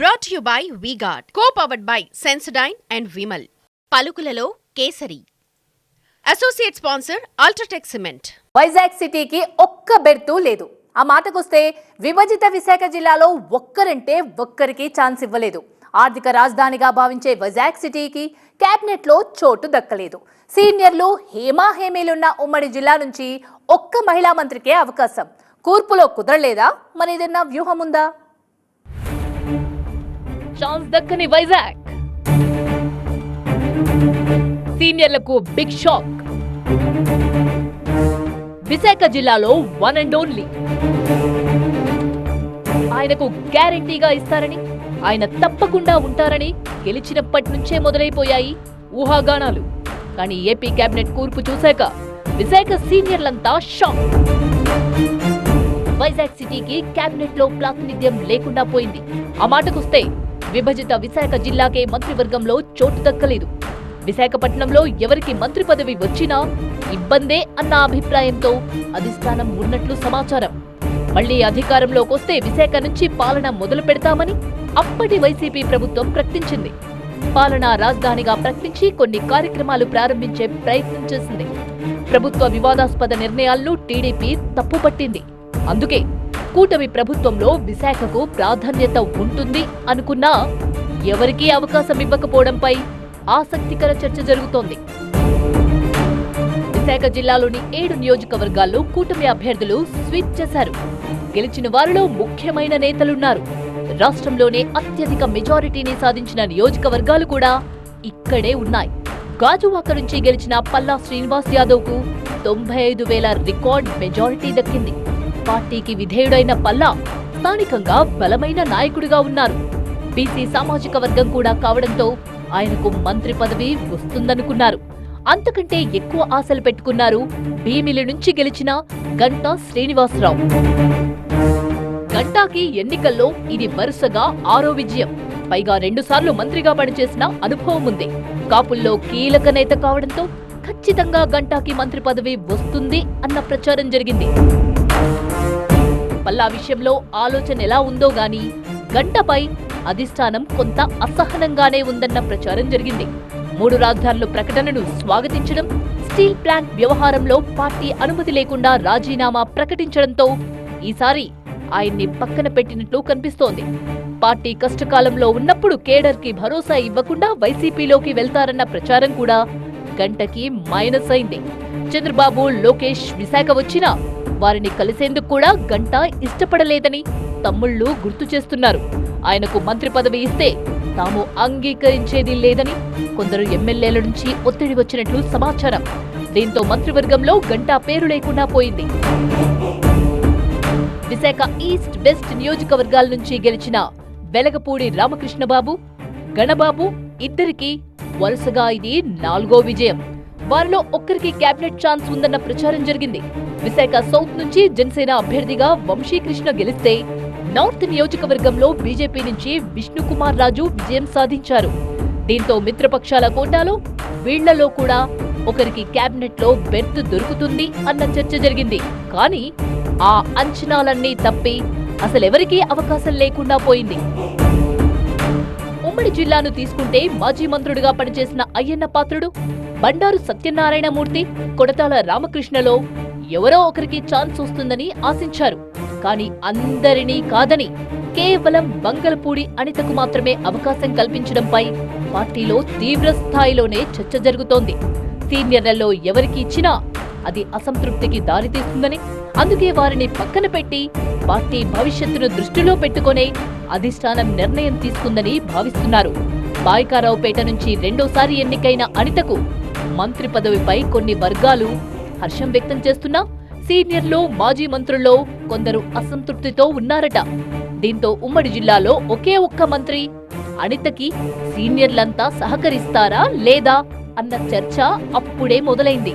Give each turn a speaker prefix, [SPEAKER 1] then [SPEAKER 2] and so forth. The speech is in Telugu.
[SPEAKER 1] Brought you by VGuard co powered by Sensodyne and Vimal పలుకులలో kesari. Associate sponsor UltraTech cement
[SPEAKER 2] Vizag సిటీకి ఒక్క బెర్తు లేదు. ఆ మాటకొస్తే విభజిత విశాఖ జిల్లాలో ఒక్కరంటే ఒక్కరికి ఛాన్స్ ఇవ్వలేదు. ఆర్థిక రాజధానిగా భావించే వైజాగ్ సిటీకి క్యాబినెట్లో లో చోటు దక్కలేదు. సీనియర్లు హేమా హేమీలున్న ఉమ్మడి జిల్లా నుంచి ఒక్క మహిళా మంత్రికే అవకాశం. కూర్పులో కుదరలేదా? మరేదన్నా వ్యూహం ఉందా
[SPEAKER 3] ఛాన్స్ దక్కని వైజాగ్. సీనియర్లకు బిగ్ షాక్. విశాఖ జిల్లాలో వన్ అండ్ ఓన్లీ ఆయనకు గ్యారంటీగా ఇస్తారని ఆయన తప్పకుండా ఉంటారని గెలిచినప్పటి నుంచే మొదలైపోయాయి ఊహాగానాలు. కానీ ఏపీ కేబినెట్ కూర్పు చూశాక విశాఖ సీనియర్లంతా షాక్. వైజాగ్ సిటీకి కేబినెట్లో ప్రాతినిధ్యం లేకుండా పోయింది. ఆ మాటకొస్తే విభజిత విశాఖ జిల్లాకే మంత్రివర్గంలో చోటు దక్కలేదు. విశాఖపట్నంలో ఎవరికి మంత్రి పదవి వచ్చినా ఇబ్బందే అన్న అభిప్రాయంతో అధిష్టానం ఉన్నట్లు సమాచారం. మళ్ళీ అధికారంలోకి వస్తే విశాఖ నుంచి పాలన మొదలు పెడతామని అప్పటి వైసీపీ ప్రభుత్వం ప్రకటించింది. పాలనా రాజధానిగా ప్రకటించి కొన్ని కార్యక్రమాలు ప్రారంభించే ప్రయత్నం చేసింది. ప్రభుత్వ వివాదాస్పద నిర్ణయాలను టీడీపీ తప్పుపట్టింది. అందుకే కూటమి ప్రభుత్వంలో విశాఖకు ప్రాధాన్యత ఉంటుంది అనుకున్నా ఎవరికీ అవకాశం ఇవ్వకపోవడంపై ఆసక్తికర చర్చ జరుగుతోంది. విశాఖ జిల్లాలోని ఏడు నియోజకవర్గాల్లో కూటమి అభ్యర్థులు స్విచ్ చేశారు. గెలిచిన వారిలో ముఖ్యమైన నేతలున్నారు. రాష్ట్రంలోనే అత్యధిక మెజారిటీని సాధించిన నియోజకవర్గాలు కూడా ఇక్కడే ఉన్నాయి. గాజువాక నుంచి గెలిచిన పల్లా శ్రీనివాస్ యాదవ్కు తొంభై ఐదు వేల రికార్డ్ మెజారిటీ దక్కింది. పార్టీకి విధేయుడైన పల్లా స్థానికంగా బలమైన నాయకుడిగా ఉన్నారు. బీసీ సామాజిక వర్గం కూడా కావడంతో ఆయనకు మంత్రి పదవి వస్తుందనుకున్నారు. అంతకంటే ఎక్కువ ఆశలు పెట్టుకున్నారు భీమిలి నుంచి గెలిచిన గంటా శ్రీనివాసరావు. గంటాకి ఎన్నికల్లో ఇది వరుసగా ఆరో విజయం. పైగా రెండుసార్లు మంత్రిగా పనిచేసిన అనుభవం ఉంది. కాపుల్లో కీలక నేత కావడంతో ఖచ్చితంగా గంటాకి మంత్రి పదవి వస్తుంది అన్న ప్రచారం జరిగింది. పల్లా విషయంలో ఆలోచన ఎలా ఉందో గాని గంటపై అధిష్టానం కొంత అసహనంగానే ఉందన్న ప్రచారం జరిగింది. మూడు రాజధానుల ప్రకటనను స్వాగతించడం స్టీల్ ప్లాంట్ వ్యవహారంలో పార్టీ అనుమతి లేకుండా రాజీనామా ప్రకటించడంతో ఈసారి ఆయన్ని పక్కన పెట్టినట్లు కనిపిస్తోంది. పార్టీ కష్టకాలంలో ఉన్నప్పుడు కేడర్కి భరోసా ఇవ్వకుండా వైసీపీలోకి వెళ్తారన్న ప్రచారం కూడా గంటకి మైనస్ అయింది. చంద్రబాబు లోకేష్ విశాఖ వచ్చినా వారిని కలిసేందుకు కూడా గంట ఇష్టపడలేదని తమ్ముళ్ళు గుర్తు చేస్తున్నారు. ఆయనకు మంత్రి పదవి ఇస్తే తాము అంగీకరించేది లేదని కొందరు ఎమ్మెల్యేల నుంచి ఒత్తిడి వచ్చినట్లు సమాచారం. దీంతో మంత్రివర్గంలో గంటా పేరు లేకుండా పోయింది. విశాఖ ఈస్ట్ వెస్ట్ నియోజకవర్గాల నుంచి గెలిచిన వెలగపూడి రామకృష్ణబాబు గణబాబు ఇద్దరికీ వరుసగా ఇది నాలుగో విజయం. వారిలో ఒక్కరికి కేబినెట్ ఛాన్స్ ఉందన్న ప్రచారం జరిగింది. విశాఖ సౌత్ నుంచి జనసేన అభ్యర్థిగా వంశీకృష్ణ గెలిస్తే నార్త్ నియోజకవర్గంలో బీజేపీ నుంచి విష్ణుకుమార్ రాజు విజయం సాధించారు. దీంతో మిత్రపక్షాల కోటాలో వీళ్ళలో కూడా ఒకరికి కేబినెట్లో బెర్త్ దొరుకుతుంది అన్న చర్చ జరిగింది. కానీ ఆ అంచనాలన్నీ తప్పి అసలెవరికీ అవకాశం లేకుండా పోయింది. ఉమ్మడి జిల్లాను తీసుకుంటే మాజీ మంత్రుడిగా పనిచేసిన అయ్యన్న పాత్రుడు బండారు సత్యనారాయణమూర్తి కొడతాల రామకృష్ణలో ఎవరో ఒకరికి ఛాన్స్ వస్తుందని ఆశించారు. కానీ అందరినీ కాదని కేవలం బంగలపూడి అనితకు మాత్రమే అవకాశం కల్పించడంపై పార్టీలో తీవ్ర స్థాయిలోనే చర్చ జరుగుతోంది. సీనియర్లలో ఎవరికి ఇచ్చినా అది అసంతృప్తికి దారితీస్తుందని అందుకే వారిని పక్కన పెట్టి పార్టీ భవిష్యత్తును దృష్టిలో పెట్టుకునే అధిష్టానం నిర్ణయం తీసుకుందని భావిస్తున్నారు. బాయికారావుపేట నుంచి రెండోసారి ఎన్నికైన అనితకు మంత్రి పదవిపై కొన్ని వర్గాలు హర్షం వ్యక్తం చేస్తున్నా సీనియర్లో మాజీ మంత్రుల్లో కొందరు అసంతృప్తితో ఉన్నారట. దీంతో ఉమ్మడి జిల్లాలో ఒకే ఒక్క మంత్రి అనితకి సీనియర్లంతా సహకరిస్తారా లేదా అన్న చర్చ అప్పుడే మొదలైంది.